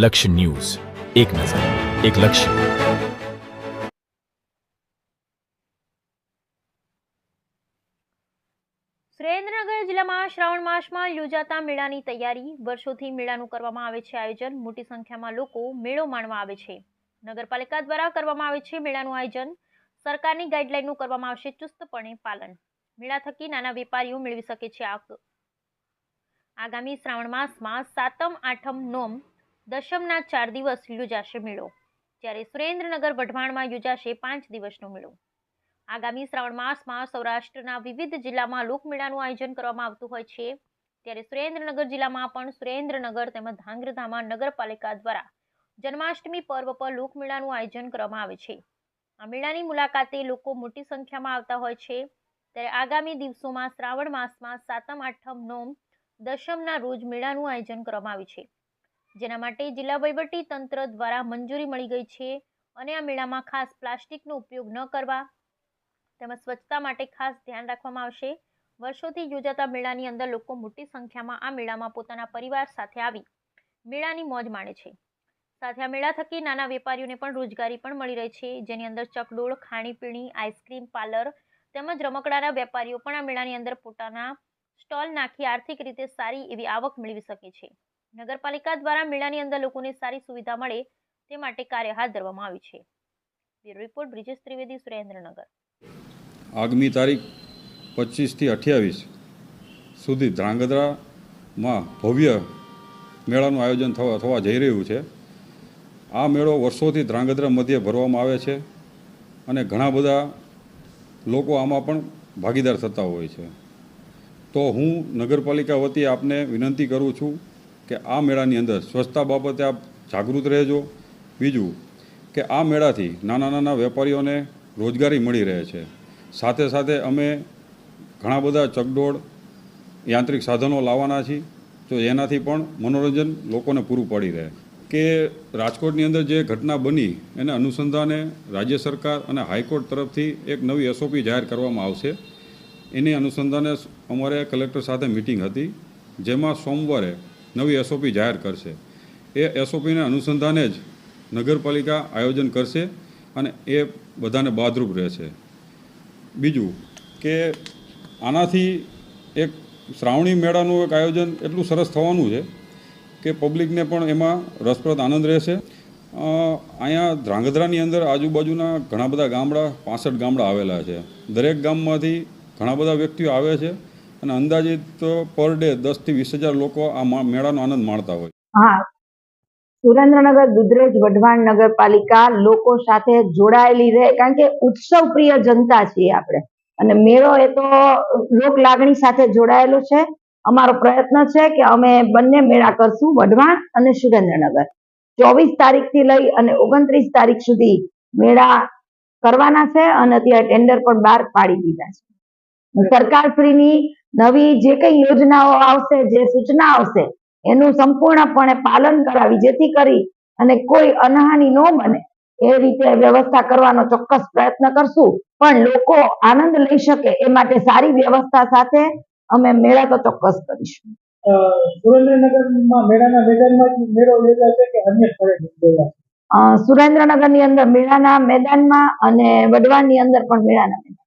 લક્ષ્ય ન્યૂઝ. એક નજર, એક લક્ષ્ય. સુરેન્દ્રનગર જિલ્લામાં શ્રાવણ માસમાં યોજાતા મેળાની તૈયારી, વર્ષોથી મેળાનું કરવામાં આવે છે આયોજન, મોટી સંખ્યામાં લોકો મેળો માણવા આવે છે. નગરપાલિકા દ્વારા કરવામાં આવે છે મેળાનું આયોજન, સરકારની ગાઈડલાઈનનું કરવામાં આવશે ચુસ્તપણે પાલન. મેળા થકી નાના વેપારીઓ મેળવી શકે છે આગ. આગામી શ્રાવણ માસમાં સાતમ, આઠમ, નોમ દશમના ચાર દિવસ યોજાશે મેળો. જ્યારે સુરેન્દ્રનગર વઢવાણમાં યોજાશે પાંચ દિવસનો મેળો. આગામી શ્રાવણ માસમાં સૌરાષ્ટ્રના વિવિધ જિલ્લામાં લોકમેળાનું આયોજન કરવામાં આવતું હોય છે. ત્યારે સુરેન્દ્રનગર જિલ્લામાં પણ સુરેન્દ્રનગર તેમજ ધાંગ્રધામા નગરપાલિકા દ્વારા જન્માષ્ટમી પર્વ પર લોકમેળાનું આયોજન કરવામાં આવે છે. આ મેળાની મુલાકાતે લોકો મોટી સંખ્યામાં આવતા હોય છે. ત્યારે આગામી દિવસોમાં શ્રાવણ માસમાં સાતમ, આઠમ, નોમ, દશમના રોજ મેળાનું આયોજન કરવામાં આવ્યું છે. જેના માટે જિલ્લા વહીવટી તંત્ર દ્વારા મંજૂરી મળી ગઈ છે અને આ મેળામાં ખાસ પ્લાસ્ટિકનો ઉપયોગ ન કરવા તેમજ સ્વચ્છતા માટે ખાસ ધ્યાન રાખવામાં આવશે. વર્ષોથી યોજાતા મેળાની અંદર લોકો મોટી સંખ્યામાં આ મેળામાં પોતાના પરિવાર સાથે આવી મેળાની મોજ માણે છે. સાથે આ મેળા થકી નાના વેપારીઓને પણ રોજગારી પણ મળી રહી છે. જેની અંદર ચકડોળ, ખાણીપીણી, આઈસ્ક્રીમ, પાર્લર તેમજ રમકડાના વેપારીઓ પણ આ મેળાની અંદર પોતાના સ્ટોલ નાખી આર્થિક રીતે સારી એવી આવક મેળવી શકે છે. નગરપાલિકા દ્વારા મેળાની અંદર લોકોને સારી સુવિધા મળે તે માટે કાર્ય હાથ ધરવામાં આવ્યું છે. Bureau report, Brijesh Trivedi, Surendranagar. આગામી તારીખ પચીસથી અઠ્યાવીસ સુધી ધ્રાંગધ્રામાં ભવ્ય મેળાનું આયોજન થવા થવા જઈ રહ્યું છે. આ મેળો વર્ષોથી ધ્રાંગધ્રા મધ્યે ભરવામાં આવે છે અને ઘણા બધા લોકો આમાં પણ ભાગીદાર થતા હોય છે. તો હું નગરપાલિકા વતી આપને વિનંતી કરું છું કે આ મેળાની અંદર સ્વચ્છતા બાબતે આપ જાગૃત રહેજો. બીજું કે આ મેળાથી નાના નાના વેપારીઓને રોજગારી મળી રહે છે. સાથે સાથે અમે ઘણા બધા ચકડોળ યાંત્રિક સાધનો લાવવાના છીએ. તો એનાથી પણ મનોરંજન લોકોને પૂરું પડી રહે. કે રાજકોટની અંદર જે ઘટના બની એને અનુસંધાને રાજ્ય સરકાર અને હાઈકોર્ટ તરફથી એક નવી એસઓપી જાહેર કરવામાં આવશે. એની અનુસંધાને અમારે કલેક્ટર સાથે મિટિંગ હતી. જેમાં સોમવારે નવી એસઓપી જાહેર કરશે. એ એસઓપીને અનુસંધાને જ નગરપાલિકા આયોજન કરશે અને એ બધાને બાદરૂપ રહેશે. બીજું કે આનાથી એક શ્રાવણી મેળાનું એક આયોજન એટલું સરસ થવાનું છે કે પબ્લિકને પણ એમાં રસપ્રદ આનંદ રહેશે. અહીંયા ધ્રાંગધ્રાની અંદર આજુબાજુના ઘણા બધા ગામડા, પાસઠ ગામડા આવેલા છે. દરેક ગામમાંથી ઘણા બધા વ્યક્તિઓ આવે છે. અને અંદાજિત પર ડે દસથી વીસ હજાર લોકો આ મેળાનો આનંદ માણતા હોય. હા. સુરેન્દ્રનગર, દુધરેજ, વઢવાણ નગરપાલિકા લોકો સાથે જોડાયેલી રહે કારણ કે ઉત્સવ પ્રિય જનતા છીએ આપણે. અને મેળો એ તો લોક લાગણી સાથે જોડાયેલો છે. અમારો પ્રયત્ન છે કે અમે બંને મેળા કરશું, વઢવાણ અને સુરેન્દ્રનગર. ચોવીસ તારીખથી લઈ અને ઓગણત્રીસ તારીખ સુધી મેળા કરવાના છે અને અત્યારે ટેન્ડર પણ બહાર પાડી દીધા છે. સરકારશ્રીની નવી જે કઈ યોજનાઓ આવશે જે સૂચના આવશે એનું સંપૂર્ણપણે પાલન કરાવી જેથી કરી અને કોઈ અનહાની ન બને એ રીતે વ્યવસ્થા કરવાનો ચોક્કસ પ્રયત્ન કરશું. પણ લોકો આનંદ લઈ શકે એ માટે સારી વ્યવસ્થા સાથે અમે મેળા તો ચોક્કસ કરીશું. સુરેન્દ્રનગરમાં મેળાના મેદાનમાં મેળો યોજાશે કે અન્ય સ્થળે સુરેન્દ્રનગરની અંદર મેળાના મેદાનમાં અને વડવાની અંદર પણ મેળાના મેદાન